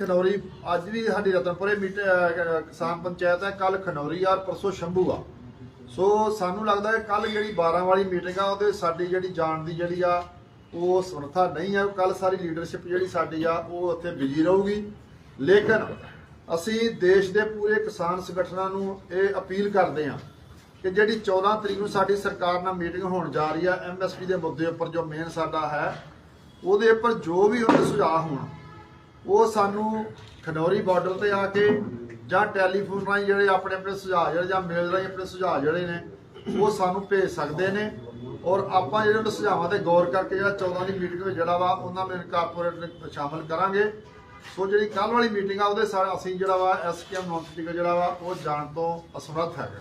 ਖਨੌਰੀ, ਅੱਜ ਵੀ ਸਾਡੀ ਰਤਨਪੁਰੇ ਮੀਟ ਕਿਸਾਨ ਪੰਚਾਇਤ ਹੈ ਕੱਲ ਖਨੌਰੀ ਆ ਪਰਸੋਂ ਸ਼ੰਭੂ ਆ। ਸੋ ਸਾਨੂੰ ਲੱਗਦਾ ਹੈ ਕੱਲ ਜਿਹੜੀ 12 ਵਾਲੀ ਮੀਟਿੰਗ ਆ, ਉਹਦੇ ਸਾਡੀ ਜਿਹੜੀ ਜਾਣ ਦੀ ਜਿਹੜੀ ਆ, ਉਹ ਸਮਰੱਥਾ ਨਹੀਂ ਆ ਕੱਲ ਸਾਰੀ ਲੀਡਰਸ਼ਿਪ ਜਿਹੜੀ ਸਾਡੀ ਆ, ਉਹ ਉੱਥੇ ਬਿਜ਼ੀ ਰਹੂਗੀ। ਲੇਕਿਨ ਅਸੀਂ ਦੇਸ਼ ਦੇ ਪੂਰੇ ਕਿਸਾਨ ਸੰਗਠਨਾਂ ਨੂੰ ਇਹ ਅਪੀਲ ਕਰਦੇ ਹਾਂ ਕਿ ਜਿਹੜੀ 14 ਤਰੀਕ ਨੂੰ ਸਾਡੀ ਸਰਕਾਰ ਨਾਲ ਮੀਟਿੰਗ ਹੋਣ ਜਾ ਰਹੀ ਆ ਐਮਐਸਪੀ ਦੇ ਮੁੱਦੇ ਉੱਪਰ ਜੋ ਮੇਨ ਸਾਡਾ ਹੈ, ਉਹਦੇ ਉੱਪਰ ਜੋ ਵੀ ਉਹਦੇ ਸੁਝਾਅ ਹੋਣ ਉਹ ਸਾਨੂੰ ਖਡੌਰੀ ਬਾਰਡਰ ਤੇ ਆ ਕੇ ਜਾਂ ਟੈਲੀਫੋਨ ਰਾਹੀਂ ਜਿਹੜੇ ਆਪਣੇ ਆਪਣੇ ਸੁਝਾਅ ਜਿਹੜੇ ਜਾਂ ਮੇਲ ਰਾਹੀਂ ਆਪਣੇ ਸੁਝਾਅ ਜਿਹੜੇ ਨੇ ਉਹ ਸਾਨੂੰ ਭੇਜ ਸਕਦੇ ਨੇ। ਔਰ ਆਪਾਂ ਜਿਹੜੇ ਉਹਨਾਂ ਸੁਝਾਵਾਂ ਤੇ ਗੌਰ ਕਰਕੇ ਜਿਹੜਾ 14 ਦੀ ਮੀਟਿੰਗ ਵਿੱਚ ਜਿਹੜਾ ਵਾ ਉਹਨਾਂ ਨੂੰ ਕਾਰਪੋਰੇਟ ਸ਼ਾਮਲ ਕਰਾਂਗੇ। ਸੋ ਜਿਹੜੀ ਕੱਲ ਵਾਲੀ ਮੀਟਿੰਗ ਆ ਉਹਦੇ ਸਾਰੇ ਅਸੀਂ ਜਿਹੜਾ ਵਾ ਐਸਕੇਐਮ ਨੌਨ ਸਟਿਕਰ ਜਿਹੜਾ ਵਾ ਉਹ ਜਾਣ ਤੋਂ ਅਸਮਰੱਥ ਹੈਗਾ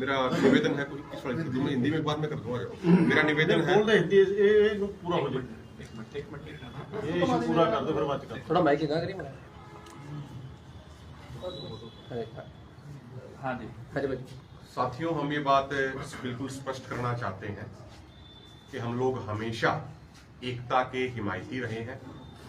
ਮੇਰਾ ਨਿਵੇਦਨ ਹੈ ਕੁਝ ਕਿਸ ਵਾਲੀ ਹਿੰਦੀ ਵਿੱਚ ਬਾਅਦ ਮੈਂ ਕਰ ਦੂੰਗਾ ਮੇਰਾ ਨਿਵੇਦਨ ਹੈ ਬੋਲਦਾ ਹਿੰਦੀ ਇਹ ਪੂਰਾ ਹੋ ਜਾਏਗਾ हाँ साथियों हम ये बात बिल्कुल स्पष्ट करना चाहते हैं कि हम लोग हमेशा एकता के हिमायती रहे हैं।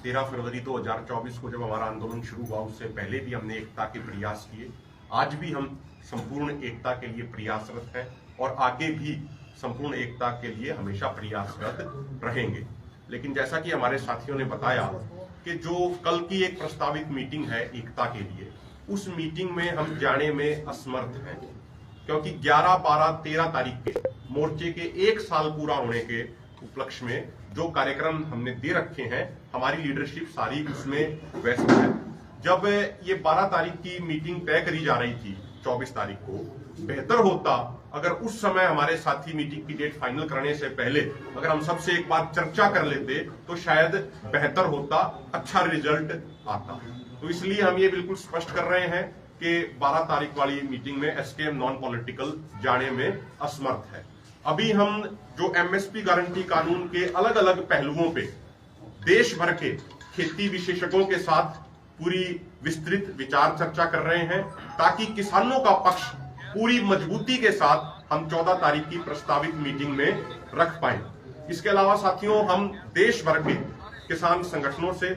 तेरह फरवरी 2024 को जब हमारा आंदोलन शुरू हुआ उससे पहले भी हमने एकता के प्रयास किए। आज भी हम संपूर्ण एकता के लिए प्रयासरत हैं और आगे भी संपूर्ण एकता के लिए हमेशा प्रयासरत रहेंगे। लेकिन जैसा कि हमारे साथियों ने बताया कि जो कल की एक प्रस्तावित मीटिंग है एकता के लिए उस मीटिंग में हम जाने में असमर्थ हैं। क्योंकि 11, 12, 13 तारीख के मोर्चे के एक साल पूरा होने के उपलक्ष्य में जो कार्यक्रम हमने दे रखे हैं हमारी लीडरशिप सारी उसमें व्यस्त है। जब ये 12 तारीख की मीटिंग तय करी जा रही थी 24 तारीख को बेहतर होता अगर उस समय हमारे साथी मीटिंग की डेट फाइनल करने से पहले अगर हम सबसे एक बार चर्चा कर लेते तो शायद बेहतर होता अच्छा रिज़ल्ट आता। तो इसलिए हम ये बिल्कुल स्पष्ट कर रहे हैं कि 12 तारीख वाली मीटिंग में एसकेएम नॉन पॉलिटिकल जाने में असमर्थ है। अभी हम जो एमएसपी गारंटी कानून के अलग अलग पहलुओं पे देश भर के खेती विशेषज्ञों के साथ पूरी विस्तृत विचार चर्चा कर रहे हैं, ताकि किसानों का पक्ष पूरी मजबूती के साथ हम 14 तारीख की प्रस्तावित मीटिंग में रख पाए। इसके अलावा साथियों, हम देश भर के किसान संगठनों से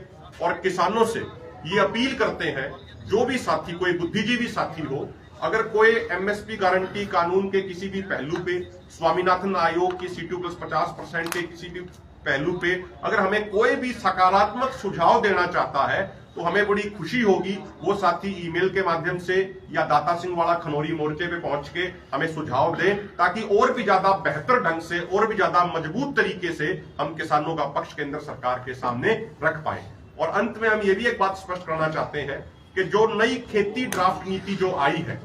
और किसानों से ये अपील करते हैं, जो भी साथी, कोई बुद्धिजीवी साथी हो, अगर कोई एमएसपी गारंटी कानून के किसी भी पहलू पे, स्वामीनाथन आयोग की सी टू प्लस पचास परसेंट के किसी भी पहलू पे, अगर हमें कोई भी सकारात्मक सुझाव देना चाहता है तो हमें बड़ी खुशी होगी, वो साथी ईमेल के माध्यम से या दाता सिंह वाला खनौरी मोर्चे पे पहुँच के हमें सुझाव दें, ताकि और भी ज़्यादा बेहतर ढंग से, और भी ज़्यादा मज़बूत तरीके से हम किसानों का पक्ष केंद्र सरकार के सामने रख पाए। और अंत में हम ये भी एक बात स्पष्ट करना चाहते हैं कि जो नई खेती ड्राफ्ट नीति जो आई है,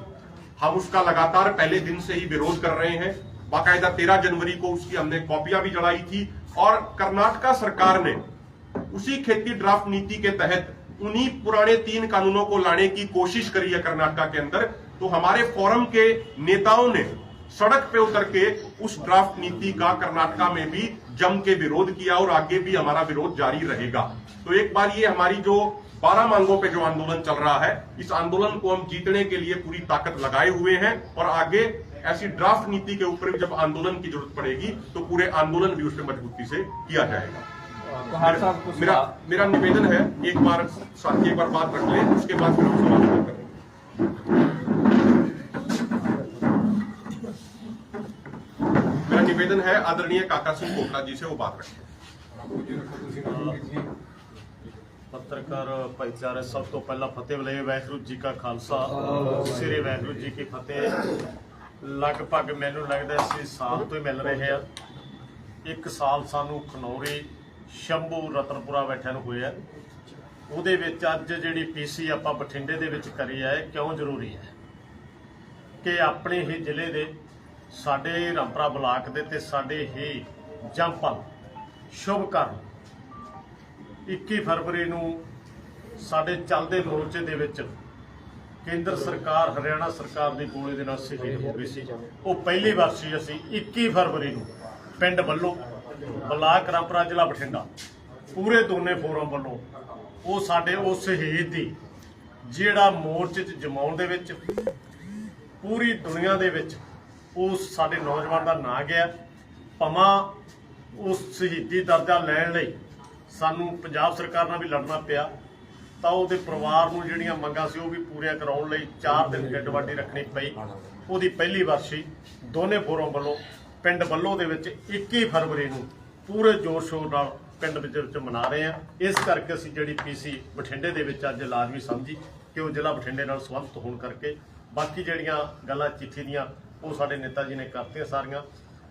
हम उसका लगातार पहले दिन से ही विरोध कर रहे हैं। बाकायदा तेरह जनवरी को उसकी हमने कॉपियाँ भी जलाई थी, और कर्नाटका सरकार ने उसी खेती ड्राफ्ट नीति के तहत उन्हीं पुराने तीन कानूनों को लाने की कोशिश करी है कर्नाटका के अंदर। तो हमारे फोरम के नेताओं ने सड़क पे उतर के उस ड्राफ्ट नीति का कर्नाटका में भी जम के विरोध किया और आगे भी हमारा विरोध जारी रहेगा। तो एक बार ये हमारी जो बारह मांगों पे जो आंदोलन चल रहा है, इस आंदोलन को हम जीतने के लिए पूरी ताकत लगाए हुए हैं और आगे ऐसी ड्राफ्ट नीति के ऊपर जब आंदोलन की ज़रूरत पड़ेगी तो पूरे आंदोलन भी उसमें मजबूती से किया जाएगा। कुहाड़ साहब कुछ मेरा मेरा निवेदन है एक बार साथी एक बार बात रख ले उसके बाद फिर हम सवाल शुरू करेंगे मेरा निवेदन है आदरणीय काका सिंह कोटला जी से वो बात रखें ਪੱਤਰਕਾਰ ਭਾਈਚਾਰੇ ਸਭ ਤੋਂ ਪਹਿਲਾਂ ਫਤਿਹ ਬਲੇ ਵਾਹਿਗੁਰੂ ਜੀ ਕਾ ਖਾਲਸਾ ਸ੍ਰੀ ਵਾਹਿਗੁਰੂ ਜੀ ਕੀ ਫਤਿਹ ਲਗਭਗ ਮੈਨੂੰ ਲੱਗਦਾ ਅਸੀਂ ਸਾਲ ਤੋਂ ਹੀ ਮਿਲ ਰਹੇ ਆ ਇੱਕ ਸਾਲ ਸਾਨੂੰ ਖਨੌਰੀ ਸ਼ੰਭੂ ਰਤਨਪੁਰਾ ਬੈਠਿਆਂ ਨੂੰ ਹੋਇਆ। ਉਹਦੇ ਵਿੱਚ ਅੱਜ ਜਿਹੜੀ ਪੀਸੀ ਆਪਾਂ ਬਠਿੰਡੇ ਦੇ ਵਿੱਚ ਕਰੀ ਹੈ ਇਹ ਕਿਉਂ ਜ਼ਰੂਰੀ ਹੈ? ਕਿ ਆਪਣੇ ਹੀ ਜ਼ਿਲ੍ਹੇ ਦੇ ਸਾਡੇ ਰੰਪਰਾ ਬਲਾਕ ਦੇ ਤੇ ਸਾਡੇ ਹੀ ਜੰਪਲ ਸ਼ੁਭ ਕਰਨ। 21 ਫਰਵਰੀ ਨੂੰ ਸਾਡੇ ਚੱਲਦੇ ਮੋਰਚੇ ਦੇ ਵਿੱਚ ਕੇਂਦਰ ਸਰਕਾਰ, ਹਰਿਆਣਾ ਸਰਕਾਰ ਦੀ ਗੋਲੀ ਦੇ ਨਾਲ ਸ਼ਹੀਦ ਹੋ ਗਈ ਸੀ। ਉਹ ਪਹਿਲੀ ਵਾਰ ਸੀ ਅਸੀਂ 21 ਫਰਵਰੀ ਨੂੰ ਪਿੰਡ ਵੱਲੋਂ ਬਲਾਕ ਰਾਮਪੁਰਾ ਜ਼ਿਲ੍ਹਾ ਬਠਿੰਡਾ। ਪੂਰੇ ਦੋਨੇ ਫੋਰਮ ਵੱਲੋਂ ਉਹ ਸਾਡੇ ਉਸ ਸ਼ਹੀਦ ਦੀ, ਜਿਹੜਾ ਮੋਰਚੇ 'ਚ ਜਮਾਉਣ ਦੇ ਵਿੱਚ, ਪੂਰੀ ਦੁਨੀਆ ਦੇ ਵਿੱਚ ਉਸ ਸਾਡੇ ਨੌਜਵਾਨ ਦਾ ਨਾਂ ਗਿਆ। ਭਮਾ ਉਸ ਸ਼ਹੀਦੀ ਦਰਜਾ ਲੈਣ ਲਈ ਸਾਨੂੰ ਪੰਜਾਬ ਸਰਕਾਰ ਨਾਲ ਵੀ ਲੜਨਾ ਪਿਆ। ਤਾਂ ਉਹਦੇ ਪਰਿਵਾਰ ਨੂੰ ਜਿਹੜੀਆਂ ਮੰਗਾਂ ਸੀ ਉਹ ਵੀ ਪੂਰੀਆਂ ਕਰਾਉਣ ਲਈ 4 ਦਿਨ ਡੱਡ ਵਾਡੀ ਰੱਖਣੀ ਪਈ। ਉਹਦੀ ਪਹਿਲੀ ਵਰਸੀ ਦੋਨੇ ਫੋਰਮ ਵੱਲੋਂ ਪਿੰਡ ਵੱਲੋਂ ਦੇ ਵਿੱਚ 21 ਫਰਵਰੀ ਨੂੰ ਪੂਰੇ ਜੋਰ ਸ਼ੋਰ ਨਾਲ ਪਿੰਡ ਵਿੱਚ ਵਿੱਚ ਮਨਾ ਰਹੇ ਆ ਇਸ ਕਰਕੇ ਅਸੀਂ ਜਿਹੜੀ ਪੀਸੀ ਬਠਿੰਡੇ ਦੇ ਵਿੱਚ ਅੱਜ ਲਾਜ਼ਮੀ ਸਮਝੀ ਕਿ ਉਹ ਜ਼ਿਲ੍ਹਾ ਬਠਿੰਡੇ ਨਾਲ ਸੰਬੰਧਿਤ ਹੋਣ ਕਰਕੇ ਬਾਕੀ ਜਿਹੜੀਆਂ ਗੱਲਾਂ ਚਿੱਠੀ ਦੀਆਂ ਉਹ ਸਾਡੇ ਨੇਤਾ ਜੀ ਨੇ ਕਰਤੀਆਂ ਸਾਰੀਆਂ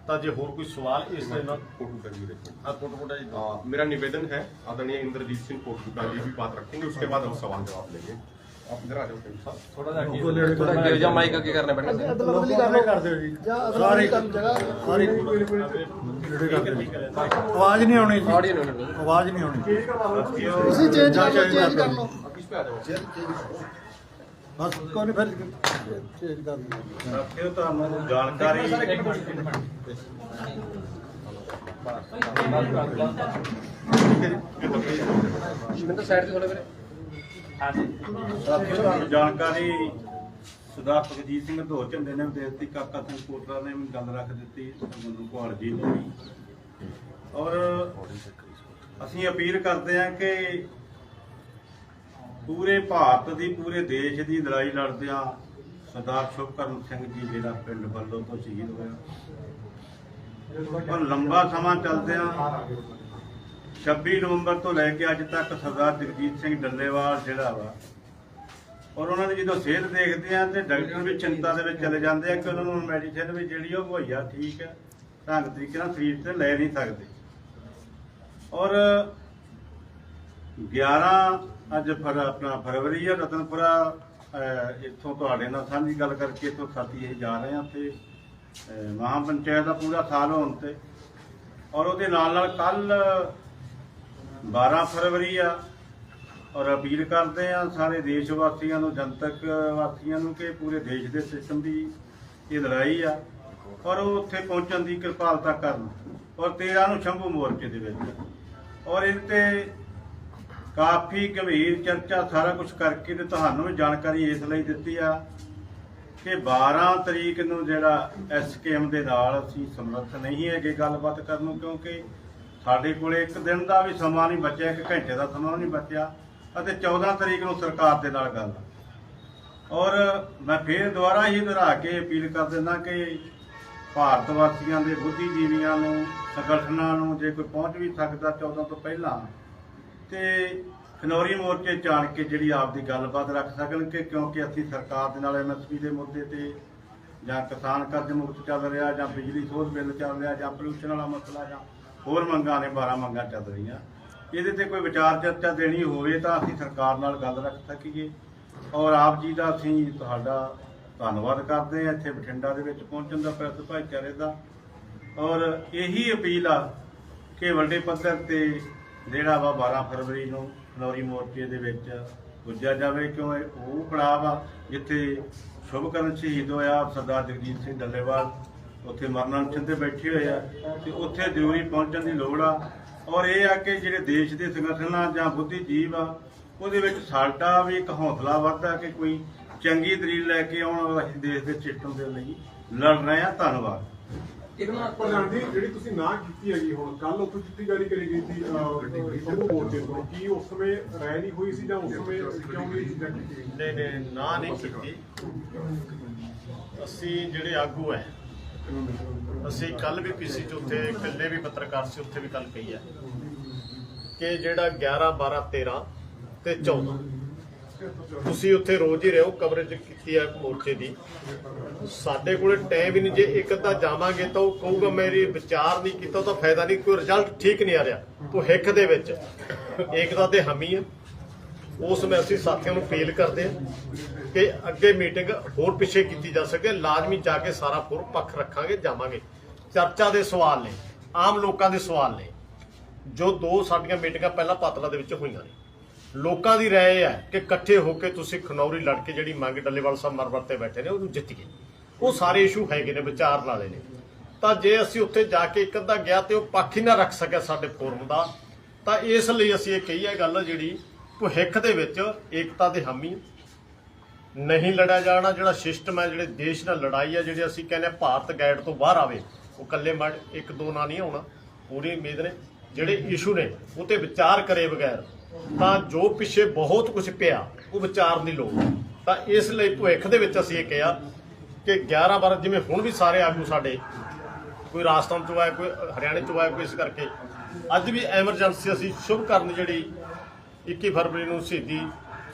ਤਾਂ ਜੇ ਹੋਰ ਕੋਈ ਸਵਾਲ ਇਸ ਦੇ ਨਾਲ फोटो का भी देखो ਆ ਕੋਟ ਕੋਟਾ ਜੀ आ, मेरा निवेदन है आदरणीय इंद्रजीत सिंह कोटू का ये भी बात रखेंगे उसके बाद हम सवाल जवाब लेंगे ਆਪ ਇਧਰ ਆ ਜਾਓ ਥੋੜਾ ਜਿਹਾ ਅੱਗੇ ਥੋੜਾ ਅੱਗੇ ਜਾਂ ਮਾਈਕ ਅੱਗੇ ਕਰਨੇ ਪੈਣਗੇ ਅਦਲਬਦਲੀ ਕਰਨੇ ਕਰ ਦਿਓ ਜੀ। ਜਾਂ ਅਦਲਬਦਲੀ ਕਰਨ ਜਗ੍ਹਾ ਸਾਰੇ ਆਵਾਜ਼ ਨਹੀਂ ਆਉਣੀ ਜੀ। ਆਵਾਜ਼ ਨਹੀਂ ਆਉਣੀ। ਤੁਸੀਂ ਚੇਂਜ ਕਰ ਲਓ। ਚੇਂਜ ਕਰ ਲਓ। ਅਫਿਸ ਪੇ ਆ ਜਾਓ। ਚੇਂਜ ਕਰੋ ਬਸ ਕੋਈ ਨਹੀਂ ਫਿਰ ਚੇਂਜ ਕਰ ਲਓ ਫਿਰ ਤੁਹਾਨੂੰ ਜਾਣਕਾਰੀ। ਇੱਕ ਮਿੰਟ ਮੈਂ ਤਾਂ ਸਾਈਡ ਤੇ ਥੋੜਾ ਵੀਰੇ। ਸਾਥੀਓ ਤੁਹਾਨੂੰ ਜਾਣਕਾਰੀ ਸਰਦਾਰ ਭਗਜੀਤ ਸਿੰਘ ਧੋਰ ਝੰਡੇ ਨੇ ਵੀ ਕਾਕਾ ਸਿੰਘ ਕੋਟਰਾ ਨੇ ਗੱਲ ਰੱਖ ਦਿੱਤੀ ਮੈਨੂੰ ਕੁਹਾੜ ਜੀ ਨੇ ਔਰ ਅਸੀਂ ਅਪੀਲ ਕਰਦੇ ਹਾਂ ਕਿ ਪੂਰੇ ਭਾਰਤ ਦੀ, ਪੂਰੇ ਦੇਸ਼ ਦੀ ਲੜਾਈ ਲੜਦਿਆਂ ਸਰਦਾਰ ਸ਼ੁਭਕਰਨ ਸਿੰਘ ਜੀ ਜਿਹੜਾ ਪਿੰਡ ਵੱਲੋਂ ਤੋਂ ਸ਼ਹੀਦ ਹੋਇਆ। ਪਰ ਲੰਬਾ ਸਮਾਂ ਚੱਲਦਿਆਂ 26 ਨਵੰਬਰ ਤੋਂ ਲੈ ਕੇ ਅੱਜ ਤੱਕ ਸਰਦਾਰ ਜਗਜੀਤ ਸਿੰਘ ਡੱਲੇਵਾਲ ਜਿਹੜਾ ਵਾ ਔਰ ਉਹਨਾਂ ਦੀ ਜਦੋਂ ਸਿਹਤ ਦੇਖਦੇ ਆ ਤੇ ਡਾਕਟਰ ਵੀ ਚਿੰਤਾ ਦੇ ਵਿੱਚ ਚਲੇ ਜਾਂਦੇ ਆ ਕਿ ਉਹਨਾਂ ਨੂੰ ਮੈਡੀਸਿਨ ਵੀ ਜਿਹੜੀ ਉਹ ਮੁਹੱਈਆ ਠੀਕ ਹੈ ਢੰਗ ਤਰੀਕੇ ਨਾਲ ਸਰੀਰ ਤੇ ਲੈ ਨਹੀਂ ਸਕਦੇ। ਔਰ 11 ਅੱਜ ਫਰ ਆਪਣਾ ਫਰਵਰੀ ਹੈ ਰਤਨਪੁਰਾ ਇੱਥੋਂ ਤੁਹਾਡੇ ਨਾਲ ਸਾਂਝੀ ਗੱਲ ਕਰਕੇ ਇੱਥੋਂ ਸਾਥੀ ਇਹ ਜਾ ਰਹੇ ਆ ਤੇ ਅਹ, ਮਹਾਂ ਪੰਚਾਇਤ ਦਾ ਪੂਰਾ ਸਾਲ ਹੋਣ ਤੇ ਔਰ ਉਹਦੇ ਨਾਲ ਨਾਲ ਕੱਲ 12 ਫਰਵਰੀ ਆ ਔਰ ਅਪੀਲ ਕਰਦੇ ਆ ਸਾਰੇ ਦੇਸ਼ ਵਾਸੀਆਂ ਨੂੰ ਜਨਤਕ ਵਾਸੀਆਂ ਨੂੰ ਕਿ ਪੂਰੇ ਦੇਸ਼ ਦੇ ਸਿਸਟਮ ਦੀ ਇਹ ਲੜਾਈ ਆ ਔਰ ਉਹ ਉੱਥੇ ਪਹੁੰਚਣ ਦੀ ਕਿਰਪਾਲਤਾ ਕਰਨ ਔਰ 13 ਨੂੰ ਸ਼ੰਭੂ ਮੋਰਚੇ ਦੇ ਵਿੱਚ। ਔਰ ਇਹ ਤੇ ਕਾਫੀ ਗੰਭੀਰ ਚਰਚਾ ਸਾਰਾ ਕੁਝ ਕਰਕੇ ਤੇ ਤੁਹਾਨੂੰ ਵੀ ਜਾਣਕਾਰੀ ਇਸ ਲਈ ਦਿੱਤੀ ਆ ਕਿ 12 ਤਰੀਕ ਨੂੰ ਜਿਹੜਾ ਐਸਕੇਐਮ ਦੇ ਨਾਲ ਅਸੀਂ ਸਮਰੱਥ ਨਹੀਂ ਹੈਗੇ ਗੱਲਬਾਤ ਕਰਨ ਨੂੰ ਕਿਉਂਕਿ ਸਾਡੇ ਕੋਲੇ ਇੱਕ ਦਿਨ ਦਾ ਵੀ ਸਮਾਂ ਨਹੀਂ ਬਚਿਆ, ਇੱਕ ਘੰਟੇ ਦਾ ਸਮਾਂ ਨਹੀਂ ਬਚਿਆ ਅਤੇ 14 ਤਰੀਕ ਨੂੰ ਸਰਕਾਰ ਦੇ ਨਾਲ ਗੱਲ। ਔਰ ਮੈਂ ਫੇਰ ਦੁਬਾਰਾ ਹੀ ਦੁਹਰਾ ਕੇ ਅਪੀਲ ਕਰ ਦਿੰਦਾ ਕਿ ਭਾਰਤ ਵਾਸੀਆਂ ਦੇ ਬੁੱਧੀਜੀਵੀਆਂ ਨੂੰ, ਸੰਗਠਨਾਂ ਨੂੰ ਜੇ ਕੋਈ ਪਹੁੰਚ ਵੀ ਸਕਦਾ 14 ਤੋਂ ਪਹਿਲਾਂ, ਤੇ ਖਨੌਰੀ ਮੋਰਚੇ ਜਾਣ ਕੇ ਜਿਹੜੀ ਆਪਦੀ ਗੱਲਬਾਤ ਰੱਖ ਸਕਣ ਕਿ ਕਿਉਂਕਿ ਅਸੀਂ ਸਰਕਾਰ ਦੇ ਨਾਲ ਐਮਐਸਪੀ ਦੇ ਮੁੱਦੇ ਤੇ ਜਾਂ ਕਿਸਾਨ ਕਰਜ਼ ਮੁਕਤ ਚੱਲ ਰਿਹਾ ਜਾਂ ਬਿਜਲੀ ਸੋਧ ਬਿੱਲ ਚੱਲ ਰਿਹਾ ਜਾਂ ਪੋਲੂਸ਼ਨ ਵਾਲਾ ਮਸਲਾ ਜਾਂ ਹੋਰ ਮੰਗਾਂ ਨੇ 12 ਮੰਗਾਂ ਚੱਲ ਰਹੀਆਂ। ਇਹਦੇ ਤੇ ਕੋਈ ਵਿਚਾਰ ਚਰਚਾ ਦੇਣੀ ਹੋਵੇ ਤਾਂ ਅਸੀਂ ਸਰਕਾਰ ਨਾਲ ਗੱਲ ਰੱਖ ਸਕੀਏ। ਔਰ ਆਪ ਜੀ ਦਾ ਅਸੀਂ ਤੁਹਾਡਾ ਧੰਨਵਾਦ ਕਰਦੇ ਹਾਂ ਇੱਥੇ ਬਠਿੰਡਾ ਦੇ ਵਿੱਚ ਪਹੁੰਚਣ ਦਾ ਪ੍ਰੈਸ ਭਾਈਚਾਰੇ ਦਾ। ਔਰ ਇਹੀ ਅਪੀਲ ਆ ਕਿ ਵੱਡੇ ਪੱਧਰ ਤੇ ਜਿਹੜਾ ਵਾ 12 ਫਰਵਰੀ ਨੂੰ ਫਲੋਰੀ ਮੋਰਚੇ ਦੇ ਵਿੱਚ ਪੁੱਜਿਆ ਜਾਵੇ ਕਿਉਂ ਉਹ ਪੜਾਅ ਵਾ ਜਿੱਥੇ ਸ਼ੁਭਕਰਨ ਸ਼ਹੀਦ ਹੋਇਆ ਸਰਦਾਰ ਜਗਜੀਤ ਸਿੰਘ ਡੱਲੇਵਾਲ। ਉੱਥੇ ਮਰਨਾਂਚਨ ਤੇ ਬੈਠੇ ਹੋਏ ਆ ਤੇ ਉੱਥੇ ਜ਼ਰੂਰੀ ਪਹੁੰਚਣ ਦੀ ਲੋੜ ਆ। ਔਰ ਇਹ ਆ ਕਿ ਜਿਹੜੇ ਦੇਸ਼ ਦੇ ਸੰਗਠਨਾਂ ਜਾਂ ਬੁੱਧੀਜੀਵ ਆ ਉਹਦੇ ਵਿੱਚ ਸਾਡਾ ਵੀ ਇੱਕ ਹੌਸਲਾ ਵੱਧਦਾ ਕਿ ਕੋਈ ਚੰਗੀ ਦਲੀਲ ਲੈ ਕੇ ਆਉਣ ਅਸੀਂ ਦੇਸ਼ ਦੇ ਸਿਸਟਮ ਦੇ ਲਈ ਲੜ ਰਹੇ ਆ। ਧੰਨਵਾਦ। ਪ੍ਰਧਾਨ ਜੀ ਜਿਹੜੀ ਤੁਸੀਂ ਨਾ ਕੀਤੀ ਹੈਗੀ ਹੁਣ ਕੱਲ ਉੱਥੋਂ ਚਿੱਠੀ ਜਾਰੀ ਕਰੀ ਗਈ ਸੀ ਸੰਭੂ ਮੋਰਚੇ ਤੋਂ ਕੀ ਉਸ ਸਮੇਂ ਰਾਇ ਨਹੀਂ ਹੋਈ ਸੀ ਜਾਂ ਉਸ ਸਮੇਂ ਕਿਉਂ ਨਹੀਂ ਚੀਜ਼ਾਂ ਕੀਤੀ ਨਹੀਂ ਨਹੀਂ ਨਾ ਨਹੀਂ ਕੀਤੀ। ਅਸੀਂ ਜਿਹੜੇ ਆਗੂ ਹੈ ਅਸੀਂ ਕੱਲ ਵੀ ਪੀਸੀ ਚ ਉੱਥੇ ਇਕੱਲੇ ਵੀ ਪੱਤਰਕਾਰ ਸੀ, ਉੱਥੇ ਵੀ ਕੱਲ ਕਹੀ ਹੈ ਕਿ ਜਿਹੜਾ 11 12 13 ਤੇ 14 ਤੁਸੀਂ ਉੱਥੇ ਰੋਜ਼ ਹੀ ਰਹੋ ਕਵਰੇਜ ਕੀਤੀ ਹੈ ਮੋਰਚੇ ਦੀ। ਸਾਡੇ ਕੋਲੇ ਟਾਈਮ ਹੀ ਨਹੀਂ, ਜੇ ਇੱਕ ਅੱਧਾ ਜਾਵਾਂਗੇ ਤਾਂ ਉਹ ਕਹੂਗਾ, ਮੇਰੀ ਵਿਚਾਰ ਨਹੀਂ ਕੀਤਾ ਤਾਂ ਫਾਇਦਾ ਨਹੀਂ, ਕੋਈ ਰਿਜ਼ਲਟ ਠੀਕ ਨਹੀਂ ਆ ਰਿਹਾ। ਉਹ ਹਿੱਕ ਦੇ ਵਿੱਚ। ਏਕਤਾ ਦੇ ਹਮੀ ਹੈ। ਉਸ ਵਿੱਚ ਅਸੀਂ ਸਾਥੀਆਂ ਨੂੰ ਅਪੀਲ ਕਰਦੇ ਹਾਂ। ਕਿ ਅੱਗੇ ਮੀਟਿੰਗ ਹੋਰ ਪਿੱਛੇ ਕੀਤੀ ਜਾ ਸਕੇ। ਲਾਜ਼ਮੀ ਜਾ ਕੇ ਸਾਰਾ ਫੋਰ ਪੱਖ ਰੱਖਾਂਗੇ, ਜਾਵਾਂਗੇ। ਚਰਚਾ ਦੇ ਸਵਾਲ ਨੇ, ਆਮ ਲੋਕਾਂ ਦੇ ਸਵਾਲ ਨੇ, ਜੋ ਦੋ ਸਾਡੀਆਂ ਮੀਟਿੰਗਾਂ ਪਹਿਲਾਂ ਪਾਤਲਾ ਦੇ ਵਿੱਚ ਹੋਈਆਂ ਨੇ। ਲੋਕਾਂ ਦੀ ਰਾਏ ਹੈ ਕਿ ਇਕੱਠੇ ਹੋ ਕੇ ਤੁਸੀਂ ਖਨੌਰੀ ਲੜ ਕੇ ਜਿਹੜੀ ਮੰਗ ਡੱਲੇਵਾਲ ਸਾਹਿਬ ਮਰਵਰ ਤੇ ਬੈਠੇ ਨੇ, ਉਹਨੂੰ ਜਿੱਤ ਗਏ। ਉਹ ਸਾਰੇ ਇਸ਼ੂ ਹੈਗੇ ਨੇ ਵਿਚਾਰ ਵਾਲੇ ਨੇ। ਤਾਂ ਜੇ ਅਸੀਂ ਉੱਥੇ ਜਾ ਕੇ ਇੱਕ ਅੱਧਾ ਗਿਆ ਤੇ ਉਹ ਪੱਖ ਹੀ ਨਾ ਰੱਖ ਸਕਿਆ ਸਾਡੇ ਫੋਰਮ ਦਾ, ਤਾਂ ਇਸ ਲਈ ਅਸੀਂ ਇਹ ਕਹੀ ਹੈ ਗੱਲ ਜਿਹੜੀ ਭੁਹਿੱਖ ਦੇ ਵਿੱਚ ਏਕਤਾ ਦੇ ਹਾਮੀ ਨਹੀਂ ਲੜਿਆ ਜਾਣਾ, ਜਿਹੜਾ ਸਿਸਟਮ ਹੈ, ਜਿਹੜੇ ਦੇਸ਼ ਨਾਲ ਲੜਾਈ ਹੈ, ਜਿਹੜੇ ਅਸੀਂ ਕਹਿੰਦੇ ਹਾਂ ਭਾਰਤ ਗਾਈਡ ਤੋਂ ਬਾਹਰ ਆਵੇ, ਉਹ ਇਕੱਲੇ ਮੜ, ਇੱਕ ਦੋ ਨਾ ਨਹੀਂ ਆਉਣਾ ਪੂਰੀ ਉਮੀਦ ਨੇ। ਜਿਹੜੇ ਇਸ਼ੂ ਨੇ, ਉਹ ਤੇ ਵਿਚਾਰ ਕਰੇ ਬਗੈਰ, ਤਾਂ ਜੋ ਪਿੱਛੇ ਬਹੁਤ ਕੁਝ ਪਿਆ, ਉਹ ਵਿਚਾਰ ਨਹੀਂ ਲੋੜ ਤਾਂ ਇਸ ਲਈ ਭਵਿੱਖ ਦੇ ਵਿੱਚ ਅਸੀਂ ਇਹ ਕਿਹਾ ਕਿ 11 12 ਜਿਵੇਂ ਹੁਣ ਵੀ ਸਾਰੇ ਆਗੂ ਸਾਡੇ, ਕੋਈ ਰਾਜਸਥਾਨ ਤੋਂ ਆਇਆ ਕੋਈ ਹਰਿਆਣੇ ਤੋਂ ਆਇਆ ਕੋਈ ਇਸ ਕਰਕੇ, ਅੱਜ ਵੀ ਐਮਰਜੈਂਸੀ ਅਸੀਂ ਸ਼ੁਭ ਕਰਨ ਜਿਹੜੀ 21 ਫਰਵਰੀ ਨੂੰ ਸ਼ਹੀਦੀ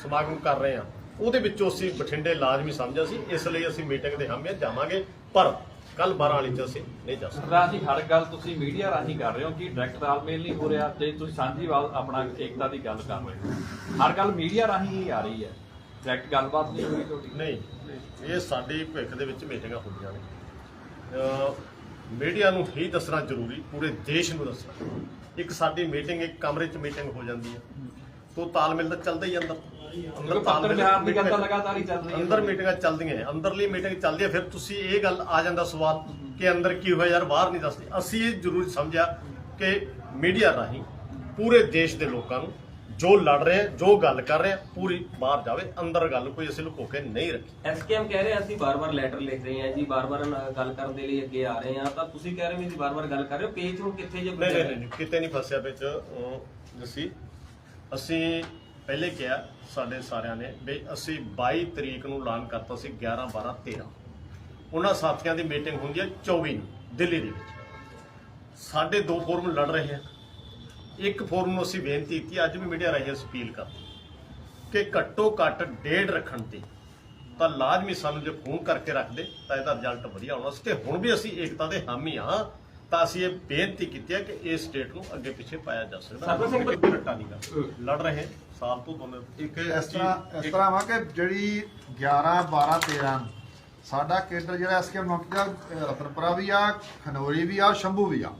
ਸਮਾਗਮ ਕਰ ਰਹੇ ਹਾਂ। ਉਹਦੇ ਵਿੱਚੋਂ ਅਸੀਂ ਬਠਿੰਡੇ ਲਾਜ਼ਮੀ ਸਮਝਿਆ ਸੀ ਇਸ ਲਈ ਅਸੀਂ ਮੀਟਿੰਗ ਦੇ ਹਾਮੀਆਂ ਜਾਵਾਂਗੇ ਪਰ ਕੱਲ 12 ਵਾਲੀ ਚ ਅਸੀਂ ਨਹੀਂ ਜਾ ਸਕਦੇ। ਸਰਦਾਰ ਜੀ ਹਰ ਗੱਲ ਤੁਸੀਂ ਮੀਡੀਆ ਰਾਹੀਂ ਕਰ ਰਹੇ ਹੋ ਕਿ ਡਾਇਰੈਕਟ ਤਾਲਮੇਲ ਨਹੀਂ ਹੋ ਰਿਹਾ ਤੇ ਤੁਸੀਂ ਸਾਂਝੀਵਾਲ ਆਪਣਾ ਏਕਤਾ ਦੀ ਗੱਲ ਕਰ ਰਹੇ ਹੋ। ਹਰ ਗੱਲ ਮੀਡੀਆ ਰਾਹੀਂ ਹੀ ਆ ਰਹੀ ਹੈ। ਡਾਇਰੈਕਟ ਗੱਲਬਾਤ ਨਹੀਂ ਹੋਈ ਤੁਹਾਡੀ। ਨਹੀਂ ਇਹ ਸਾਡੀ ਭਵਿੱਖ ਦੇ ਵਿੱਚ ਮੀਟਿੰਗਾਂ ਹੁੰਦੀਆਂ ਨੇ। ਮੀਡੀਆ ਨੂੰ ਹੀ ਦੱਸਣਾ ਜ਼ਰੂਰੀ ਪੂਰੇ ਦੇਸ਼ ਨੂੰ ਦੱਸਣਾ। ਇੱਕ ਸਾਡੀ ਮੀਟਿੰਗ ਇੱਕ ਕਮਰੇ 'ਚ ਮੀਟਿੰਗ ਹੋ ਜਾਂਦੀ ਹੈ। ਤੋਂ ਤਾਲਮੇਲ ਤਾਂ ਚੱਲਦਾ ਹੀ ਅੰਦਰ ਪੱਤਰ ਵਿਹਾਰ ਦੀ ਗੱਲ ਲਗਾਤਾਰ ਹੀ ਚੱਲ ਰਹੀ ਹੈ ਅੰਦਰ ਮੀਟਿੰਗਾਂ ਚੱਲਦੀਆਂ ਅੰਦਰਲੀ ਮੀਟਿੰਗ ਚੱਲਦੀ ਹੈ ਫਿਰ ਤੁਸੀਂ ਇਹ ਗੱਲ ਆ ਜਾਂਦਾ ਸਵਾਲ ਕਿ ਅੰਦਰ ਕੀ ਹੋਇਆ ਯਾਰ ਬਾਹਰ ਨਹੀਂ ਦੱਸਦੇ। ਅਸੀਂ ਇਹ ਜ਼ਰੂਰੀ ਸਮਝਿਆ ਕਿ ਮੀਡੀਆ ਰਾਹੀਂ ਪੂਰੇ ਦੇਸ਼ ਦੇ ਲੋਕਾਂ ਨੂੰ ਜੋ ਲੜ ਰਹੇ ਜੋ ਗੱਲ ਕਰ ਰਹੇ ਪੂਰੀ ਬਾਹਰ ਜਾਵੇ ਅੰਦਰ ਗੱਲ ਕੋਈ ਅਸੀਂ ਲੁਕੋ ਕੇ ਨਹੀਂ ਰੱਖੀ। ਐਸਕੇਐਮ ਕਹਿ ਰਹੇ ਅਸੀਂ ਬਾਰ-ਬਾਰ ਲੈਟਰ ਲਿਖ ਰਹੇ ਹਾਂ ਜੀ ਬਾਰ-ਬਾਰ ਨ- ਗੱਲ ਕਰਨ ਦੇ ਲਈ ਅੱਗੇ ਆ ਰਹੇ ਹਾਂ ਤਾਂ ਤੁਸੀਂ ਕਹਿ ਰਹੇ ਹੋ ਅਸੀਂ ਬਾਰ-ਬਾਰ ਗੱਲ ਕਰ ਰਹੇ ਹੋ ਪੇਜ ਹੁਣ ਕਿੱਥੇ ਜੇ ਨਹੀਂ ਨਹੀਂ ਕਿਤੇ ਨਹੀਂ ਫਸਿਆ ਵਿੱਚ ਜੱਸੀ ਅਸੀਂ ਪਹਿਲੇ ਕਿਹਾ ਸਾਡੇ ਸਾਰਿਆਂ ਨੇ ਵੀ ਅਸੀਂ 22 ਤਰੀਕ ਨੂੰ ਐਲਾਨ ਕਰਤਾ ਸੀ 11 12 13 ਉਹਨਾਂ ਸਾਥੀਆਂ ਦੀ ਮੀਟਿੰਗ ਹੁੰਦੀ ਹੈ 24 ਨੂੰ, ਦਿੱਲੀ ਦੇ ਵਿੱਚ। ਸਾਡੇ ਦੋ ਫੋਰਮ ਲੜ ਰਹੇ ਆ। ਇੱਕ ਫੋਰਮ ਨੂੰ ਅਸੀਂ ਬੇਨਤੀ ਕੀਤੀ, ਅੱਜ ਵੀ ਮੀਡੀਆ ਰਾਹੀਂ ਅਸੀਂ ਅਪੀਲ ਕਰਦੇ ਕਿ ਘੱਟੋ ਘੱਟ ਡੇਢ ਰੱਖਣ ਤੇ ਤਾਂ ਲਾਜ਼ਮੀ ਸਾਨੂੰ ਜੇ ਫੋਨ ਕਰਕੇ ਰੱਖਦੇ ਤਾਂ ਇਹਦਾ ਰਿਜ਼ਲਟ ਵਧੀਆ ਆਉਣਾ ਸੀ ਤੇ ਹੁਣ ਵੀ ਅਸੀਂ ਏਕਤਾ ਦੇ ਹਾਮੀ ਹਾਂ। ਤਾਂ ਅਸੀਂ ਇਹ ਬੇਨਤੀ ਕੀਤੀ ਹੈ ਕਿ ਇਸ ਸਟੇਟ ਨੂੰ ਅੱਗੇ ਪਿੱਛੇ ਪਾਇਆ ਜਾ ਸਕਦਾ। ਸਰਬਤ ਸਿੰਘ ਕੋਈ ਰੱਟਾ ਨਹੀਂ ਗਾ ਲੜ ਰਹੇ ਸਾਲ ਤੋਂ ਦੋਨੇ एक ਇਸ ਤਰ੍ਹਾਂ ਇਸ ਤਰ੍ਹਾਂ ਵਾ ਕਿ ਜਿਹੜੀ 11 12 13 ਸਾਡਾ ਕੇਂਦਰ ਜਿਹੜਾ ਐਸਕੇ ਮੁਕਤਾ ਰਤਨਪੁਰਾ ਵੀ ਆ ਖਨੋਰੀ ਵੀ ਆ ਸ਼ੰਭੂ ਵੀ ਆ।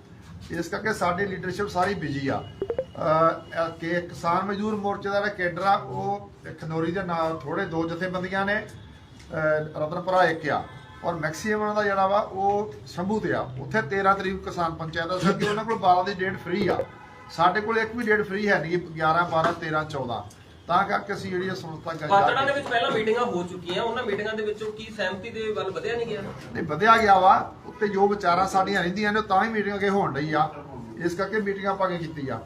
ਇਸ ਕਰਕੇ ਸਾਡੀ ਲੀਡਰਸ਼ਿਪ ਸਾਰੀ ਬਿਜ਼ੀ ਆ। ਅਹ, ਕਿ ਕਿਸਾਨ ਮਜ਼ਦੂਰ ਮੋਰਚੇ ਦਾ ਜਿਹੜਾ ਕੇਂਦਰ ਆ ਉਹ ਖਨੋਰੀ ਦੇ ਨਾਲ ਥੋੜੇ ਦੋ ਜਥੇਬੰਦੀਆਂ ਨੇ ਅਹ, ਰਤਨਪੁਰਾ ਇੱਕ ਆ। ਔਰ ਮੈਕਸੀਮਮ ਦਾ ਜਿਹੜਾ ਵਾ ਉਹ ਸ਼ੰਭੂ ਤੇ ਆ। ਉੱਥੇ 13 ਤਰੀਕ ਕਿਸਾਨ ਪੰਚਾਇਤ ਆ। ਕਿ ਉਹਨਾਂ ਕੋਲ 12 ਦੀ ਡੇਟ ਫ੍ਰੀ ਆ ਸਾਡੇ ਕੋਲ ਇੱਕ ਵੀ ਡੇਟ ਫ੍ਰੀ ਹੈ ਨਹੀਂ 11 12 13 14 ਤਾਂ ਕਰਕੇ ਅਸੀਂ ਜਿਹੜੀ ਇਹ ਸੰਸਥਾ ਕਰ ਪਾਤੜਾਂ ਦੇ ਵਿੱਚ ਪਹਿਲਾਂ ਮੀਟਿੰਗਾਂ ਹੋ ਚੁੱਕੀਆਂ। ਉਹਨਾਂ ਮੀਟਿੰਗਾਂ ਦੇ ਵਿੱਚੋਂ ਕੀ ਸਹਿਮਤੀ ਦੇ ਵੱਲ ਵਧਿਆ ਨਹੀਂ ਗਿਆ? ਨਹੀਂ ਵਧਿਆ ਗਿਆ ਵਾ। ਉੱਤੇ ਜੋ ਵਿਚਾਰਾਂ ਸਾਡੀਆਂ ਰਹਿੰਦੀਆਂ ਨੇ ਤਾਂ ਹੀ ਮੀਟਿੰਗ ਅੱਗੇ ਹੋਣ ਰਹੀ ਆ। ਇਸ ਕਰਕੇ ਮੀਟਿੰਗ ਆਪਾਂ ਅੱਗੇ ਕੀਤੀ ਆ